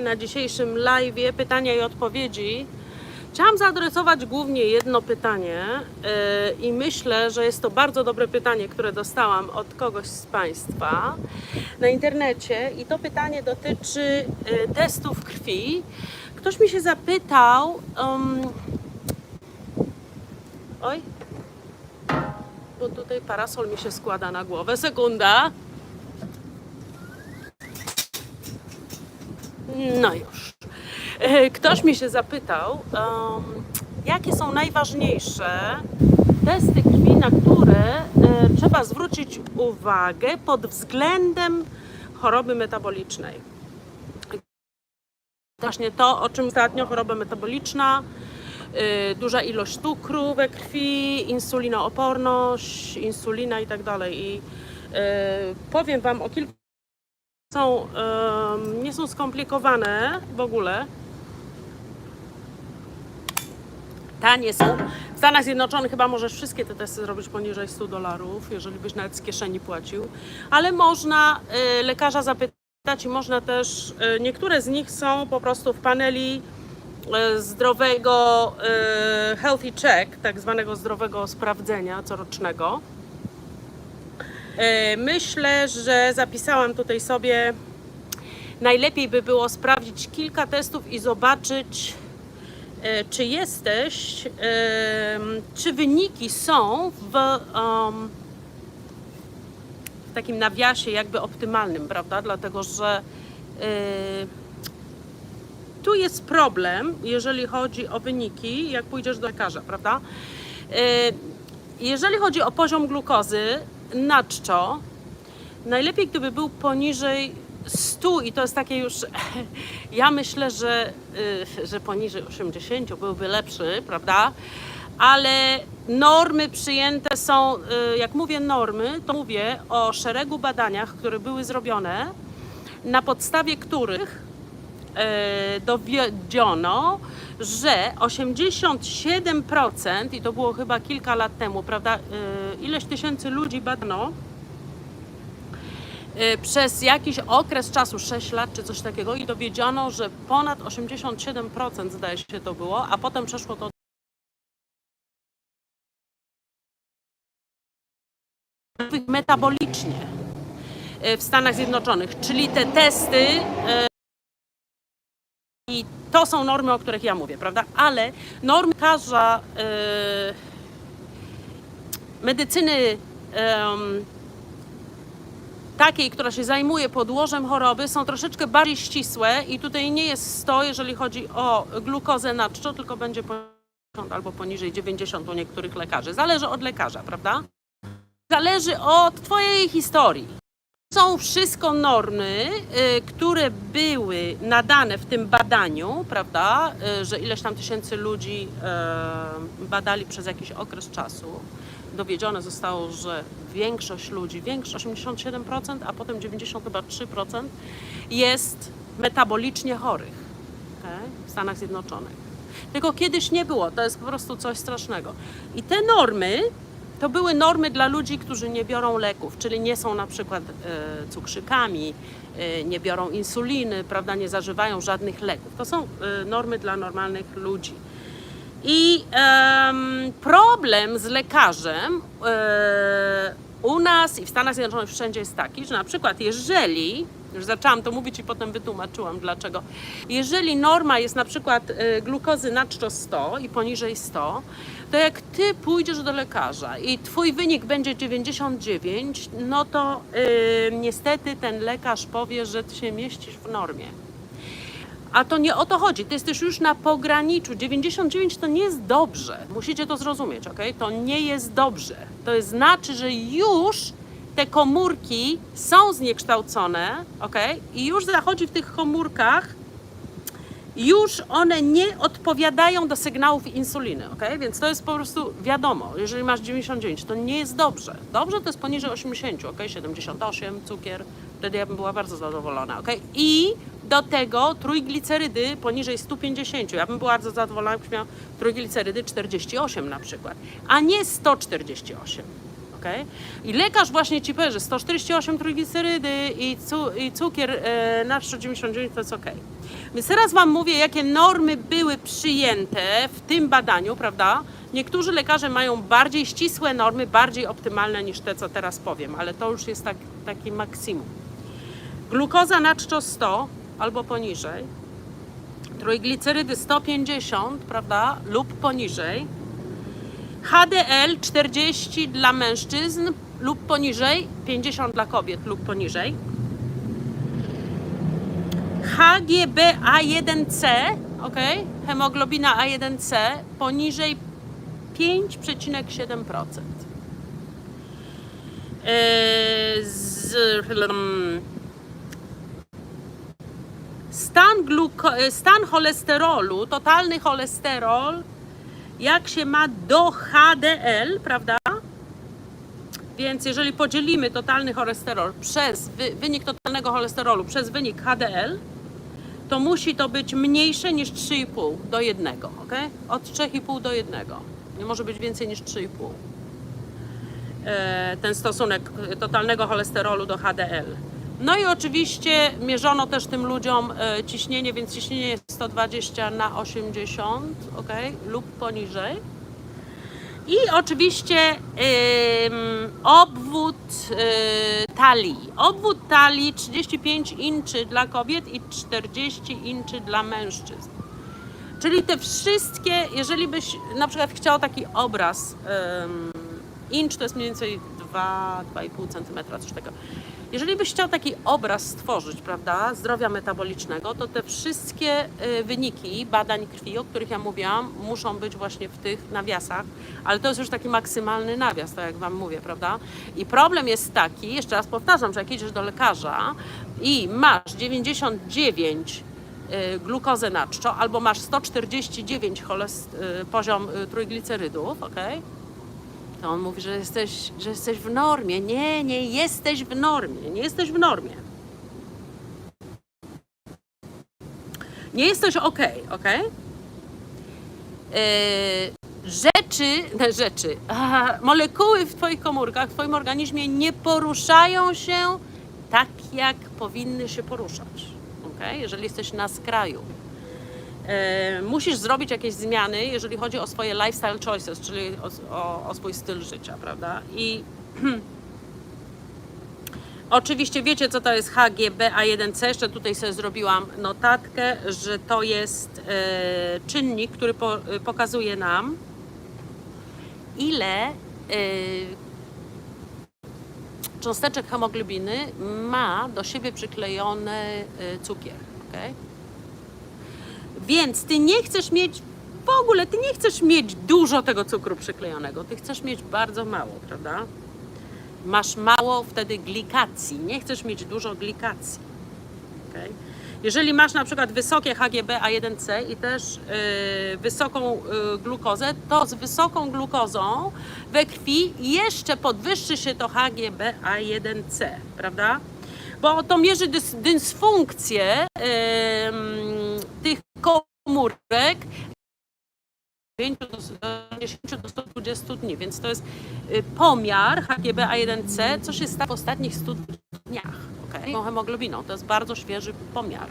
na dzisiejszym live pytania i odpowiedzi. Chciałam zaadresować głównie jedno pytanie yy, i myślę, że jest to bardzo dobre pytanie, które dostałam od kogoś z Państwa na internecie i to pytanie dotyczy yy, testów krwi. Ktoś mi się zapytał, um, oj, bo tutaj parasol mi się składa na głowę, sekunda. No już. E, Ktoś mi się zapytał, em, jakie są najważniejsze testy krwi, na które e, trzeba zwrócić uwagę pod względem choroby metabolicznej. Właśnie to, o czym ostatnio choroba metaboliczna, y, duża ilość cukru we krwi, insulinooporność, insulina i tak dalej. I y, powiem Wam o kilku są, nie są skomplikowane w ogóle. Tanie są. W Stanach Zjednoczonych chyba możesz wszystkie te testy zrobić poniżej 100 dolarów, jeżeli byś nawet z kieszeni płacił. Ale można y, lekarza zapytać i można też, y, niektóre z nich są po prostu w paneli y, zdrowego healthy check, tak zwanego zdrowego sprawdzenia corocznego. E, Myślę, że zapisałam tutaj sobie. Najlepiej by było sprawdzić kilka testów i zobaczyć, e, czy jesteś, czy wyniki są w, w takim nawiasie jakby optymalnym, prawda? Dlatego, że e, tu jest problem, jeżeli chodzi o wyniki, jak pójdziesz do lekarza, prawda? Jeżeli chodzi o poziom glukozy na czczo, najlepiej gdyby był poniżej 100 i to jest takie już, ja myślę, że, y, że poniżej 80 byłby lepszy, prawda? Ale normy przyjęte są, y, jak mówię normy, to mówię o szeregu badaniach, które były zrobione, na podstawie których e, dowiedziono, że 87% i to było chyba kilka lat temu, prawda? e, Ileś tysięcy ludzi badano e, przez jakiś okres czasu, 6 lat czy coś takiego i dowiedziono, że ponad 87% zdaje się to było, a potem przeszło to metabolicznie e, w Stanach Zjednoczonych, czyli te testy i to są normy, o których ja mówię, prawda? Ale normy lekarza e, medycyny em, takiej, która się zajmuje podłożem choroby, są troszeczkę bardziej ścisłe i tutaj nie jest 100, jeżeli chodzi o glukozę na czczo, tylko będzie 50 albo poniżej 90 u niektórych lekarzy. Zależy od lekarza, prawda? Zależy od Twojej historii. Są wszystko normy, y, które były nadane w tym badaniu, prawda, y, że ileś tam tysięcy ludzi y, badali przez jakiś okres czasu. Dowiedzione zostało, że większość ludzi, większość 87%, a potem 90 chyba 3% jest metabolicznie chorych okej, w Stanach Zjednoczonych. Tylko kiedyś nie było, to jest po prostu coś strasznego. I te normy to były normy dla ludzi, którzy nie biorą leków, czyli nie są na przykład e, cukrzykami, e, nie biorą insuliny, prawda, nie zażywają żadnych leków. To są e, normy dla normalnych ludzi. I em, problem z lekarzem u nas i w Stanach Zjednoczonych wszędzie jest taki, że na przykład jeżeli, już zaczęłam to mówić i potem wytłumaczyłam dlaczego, jeżeli norma jest na przykład glukozy na czczo 100 i poniżej 100, to jak ty pójdziesz do lekarza i twój wynik będzie 99, no to e, niestety ten lekarz powie, że ty się mieścisz w normie. A to nie o to chodzi. Ty jesteś już na pograniczu. 99 to nie jest dobrze. Musicie to zrozumieć, ok? To nie jest dobrze. To znaczy, że już te komórki są zniekształcone, ok? I już zachodzi w tych komórkach, już one nie odpowiadają do sygnałów insuliny, ok? Więc to jest po prostu wiadomo, jeżeli masz 99, to nie jest dobrze. Dobrze to jest poniżej 80, ok? 78, cukier, wtedy ja bym była bardzo zadowolona, ok? I do tego trójglicerydy poniżej 150. Ja bym była bardzo zadowolona, jakbyś miał trójglicerydy 48 na przykład, a nie 148, I lekarz właśnie ci powie, że 148 trójglicerydy i, cu, i cukier e, na 199 to jest ok. Więc teraz Wam mówię, jakie normy były przyjęte w tym badaniu, prawda? Niektórzy lekarze mają bardziej ścisłe normy, bardziej optymalne niż te, co teraz powiem, ale to już jest tak, taki maksimum. Glukoza na czczo 100 albo poniżej, trójglicerydy 150, prawda, lub poniżej, HDL 40 dla mężczyzn lub poniżej, 50 dla kobiet lub poniżej. HGB-A1C, ok, hemoglobina A1C poniżej 5,7%. Eee, z, mm, stan, gluko, e, stan cholesterolu, totalny cholesterol, jak się ma do HDL, prawda? Więc jeżeli podzielimy totalny cholesterol przez wy, wynik totalnego cholesterolu przez wynik HDL, to musi to być mniejsze niż 3,5 do 1, ok? Od 3,5 do 1. Nie może być więcej niż 3,5. E, ten stosunek totalnego cholesterolu do HDL. No i oczywiście mierzono też tym ludziom e, ciśnienie, więc ciśnienie jest 120 na 80, ok, lub poniżej. I oczywiście obwód y, talii. Obwód talii 35 inczy dla kobiet i 40 inczy dla mężczyzn. Czyli te wszystkie, jeżeli byś na przykład chciał taki obraz, ym, to jest mniej więcej 2-2,5 cm, coś takiego. Jeżeli byś chciał taki obraz stworzyć, prawda, zdrowia metabolicznego, to te wszystkie y, wyniki badań krwi, o których ja mówiłam, muszą być właśnie w tych nawiasach, ale to jest już taki maksymalny nawias, tak jak Wam mówię, prawda? I problem jest taki, jeszcze raz powtarzam, że jak idziesz do lekarza i masz 99 y, glukozę na czczo, albo masz 149 cholest- y, poziom trójglicerydów, okej? To on mówi, że jesteś, że jesteś w normie. Nie, nie jesteś w normie. Nie jesteś w normie. Nie jesteś ok, ok? Yy, rzeczy, rzeczy, aha, molekuły w Twoich komórkach, w Twoim organizmie nie poruszają się tak, jak powinny się poruszać. ok? Jeżeli jesteś na skraju. E, musisz zrobić jakieś zmiany, jeżeli chodzi o swoje lifestyle choices, czyli o, o, o swój styl życia, prawda? I oczywiście wiecie, co to jest HGB-A1C. Jeszcze tutaj sobie zrobiłam notatkę, że to jest e, czynnik, który po, e, pokazuje nam, ile e, cząsteczek hemoglobiny ma do siebie przyklejony e, cukier. Okay? Więc ty nie chcesz mieć w ogóle, ty nie chcesz mieć dużo tego cukru przyklejonego, ty chcesz mieć bardzo mało, prawda? Masz mało wtedy glikacji, nie chcesz mieć dużo glikacji. Okay? Jeżeli masz na przykład wysokie HGB A1C i też yy, wysoką yy, glukozę, to z wysoką glukozą we krwi jeszcze podwyższy się to HGB A1C, prawda? Bo to mierzy dys, dysfunkcję yy, komórek 5 do 10 do 120 dni, więc to jest y, pomiar HGB-A1C, co się stało w ostatnich 100 dniach, okay? Tą hemoglobiną, to jest bardzo świeży pomiar.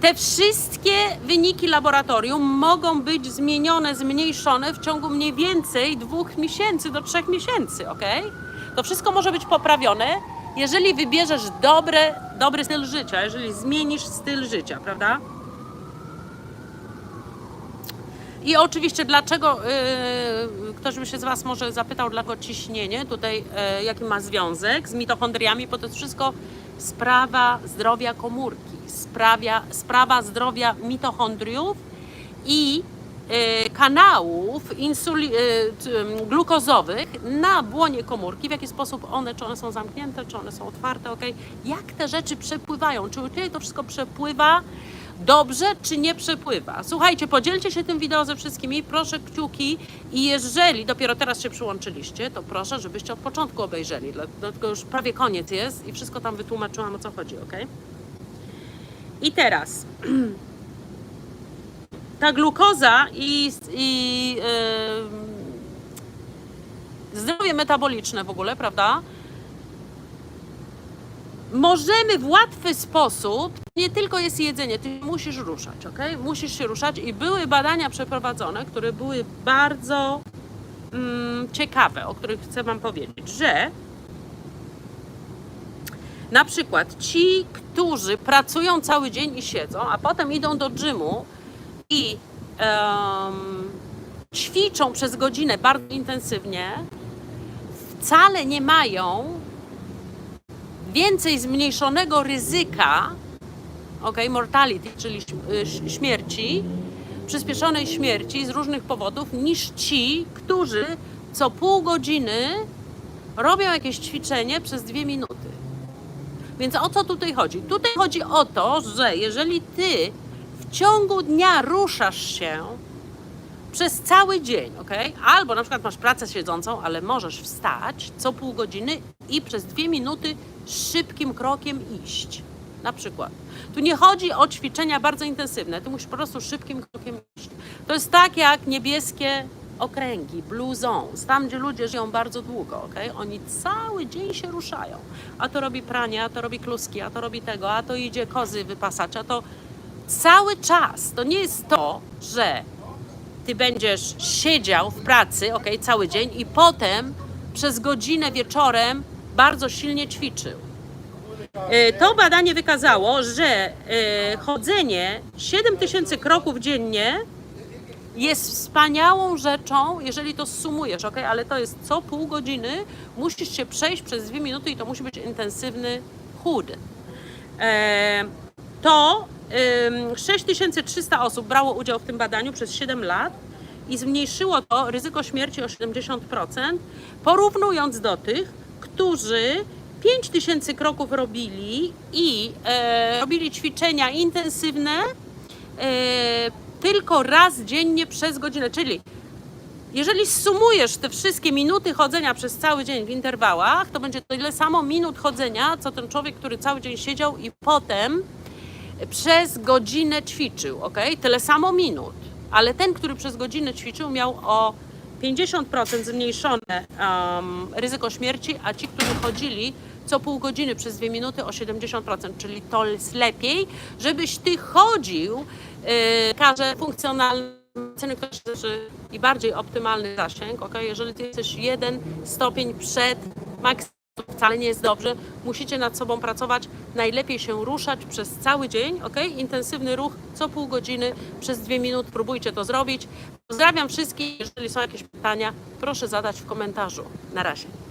Te wszystkie wyniki laboratorium mogą być zmienione, zmniejszone w ciągu mniej więcej dwóch miesięcy do trzech miesięcy, ok? To wszystko może być poprawione, jeżeli wybierzesz dobre, dobry styl życia, jeżeli zmienisz styl życia, prawda? I oczywiście, dlaczego yy, ktoś by się z Was może zapytał, dlaczego ciśnienie tutaj, yy, jaki ma związek z mitochondriami, bo to jest wszystko sprawa zdrowia komórki, sprawia, sprawa zdrowia mitochondriów i yy, kanałów insuli, glukozowych na błonie komórki, w jaki sposób one, czy one są zamknięte, czy one są otwarte, ok? Jak te rzeczy przepływają, czy tutaj to wszystko przepływa dobrze czy nie przepływa. Słuchajcie, podzielcie się tym wideo ze wszystkimi, proszę kciuki i jeżeli dopiero teraz się przyłączyliście, to proszę, żebyście od początku obejrzeli, dlatego już prawie koniec jest i wszystko tam wytłumaczyłam o co chodzi, ok? I teraz ta glukoza i, i yy, zdrowie metaboliczne w ogóle, prawda? Możemy w łatwy sposób, nie tylko jest jedzenie, ty musisz ruszać, ok? Musisz się ruszać i były badania przeprowadzone, które były bardzo mm, ciekawe, o których chcę Wam powiedzieć, że na przykład ci, którzy pracują cały dzień i siedzą, a potem idą do gymu i em, ćwiczą przez godzinę bardzo intensywnie, wcale nie mają więcej zmniejszonego ryzyka, ok, mortality, czyli y, śmierci, przyspieszonej śmierci z różnych powodów, niż ci, którzy co pół godziny robią jakieś ćwiczenie przez dwie minuty. Więc o co tutaj chodzi? Tutaj chodzi o to, że jeżeli ty w ciągu dnia ruszasz się przez cały dzień, ok? Albo na przykład masz pracę siedzącą, ale możesz wstać co pół godziny i przez dwie minuty szybkim krokiem iść. Na przykład. Tu nie chodzi o ćwiczenia bardzo intensywne, ty musisz po prostu szybkim krokiem iść. To jest tak jak niebieskie okręgi, blue zones, tam gdzie ludzie żyją bardzo długo, ok? Oni cały dzień się ruszają. A to robi pranie, a to robi kluski, a to robi tego, a to idzie kozy wypasać, a to cały czas. To nie jest to, że ty będziesz siedział w pracy, ok, cały dzień i potem przez godzinę wieczorem bardzo silnie ćwiczył. E, To badanie wykazało, że e, chodzenie 7000 kroków dziennie jest wspaniałą rzeczą, jeżeli to sumujesz, ok? Ale to jest co pół godziny, musisz się przejść przez dwie minuty i to musi być intensywny chód. E, to ym, 6300 osób brało udział w tym badaniu przez 7 lat i zmniejszyło to ryzyko śmierci o 70%, porównując do tych, którzy 5000 kroków robili i e, robili ćwiczenia intensywne e, tylko raz dziennie przez godzinę, czyli jeżeli sumujesz te wszystkie minuty chodzenia przez cały dzień w interwałach, to będzie tyle samo minut chodzenia, co ten człowiek, który cały dzień siedział i potem przez godzinę ćwiczył, ok? Tyle samo minut. Ale ten, który przez godzinę ćwiczył, miał o 50% zmniejszone um, ryzyko śmierci, a ci, którzy chodzili co pół godziny przez dwie minuty o 70%, czyli to jest lepiej, żebyś ty chodził, yy, każe funkcjonalny ceny i bardziej optymalny zasięg, ok? Jeżeli ty jesteś jeden stopień przed to wcale nie jest dobrze. Musicie nad sobą pracować. Najlepiej się ruszać przez cały dzień, ok? Intensywny ruch co pół godziny przez dwie minuty. Próbujcie to zrobić. Pozdrawiam wszystkich. Jeżeli są jakieś pytania, proszę zadać w komentarzu. Na razie.